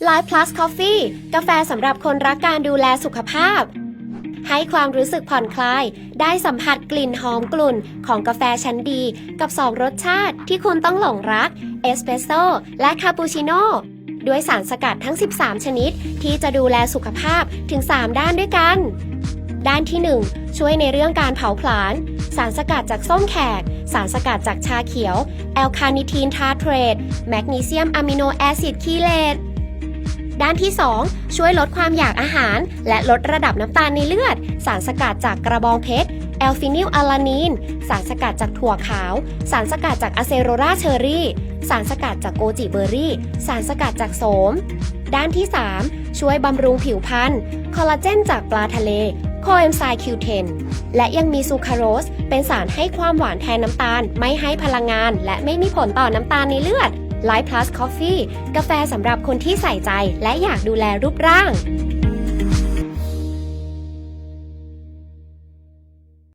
Life Plus Coffee กาแฟสำหรับคนรักการดูแลสุขภาพ ให้ความรู้สึกผ่อนคลาย ได้สัมผัสกลิ่นหอมกลุ่น ของกาแฟชั้นดี กับ 2 รสชาติที่คุณต้องหลงรัก เอสเปรสโซ่และคาปูชิโน่ด้วยสารสกัดทั้ง 13 ชนิด ที่จะดูแลสุขภาพถึง 3 ด้านด้วยกัน ด้านที่ 1 ช่วยในเรื่องการเผาผลาญ สารสกัดจากส้มแขก สารสกัดจากชาเขียว แอลคาเนิทีนทาร์เทรต แมกนีเซียมอะมิโนแอซิดคีเลต ด้านที่ 2 ช่วยลดความอยากอาหาร และลดระดับน้ำตาลในเลือด สารสกัดจากกระบองเพชรแอลฟินิลอะลานีน สารสกัดจากถั่วขาว สารสกัดจากอะเซโรราเชอรี่ สารสกัดจากโกจิเบอร์รี่ สารสกัดจากโสม ด้านที่ 3 ช่วยบำรุงผิวพรรณ คอลลาเจนจากปลาทะเล โคเอนไซม์คิวเทนและยังมีซูคราโรส เป็นสารให้ความหวานแทนน้ำตาล ไม่ให้พลังงาน และไม่มีผลต่อน้ำตาลในเลือด Life Plus Coffee กาแฟสำหรับคนที่ใส่ใจและอยากดูแลรูปร่าง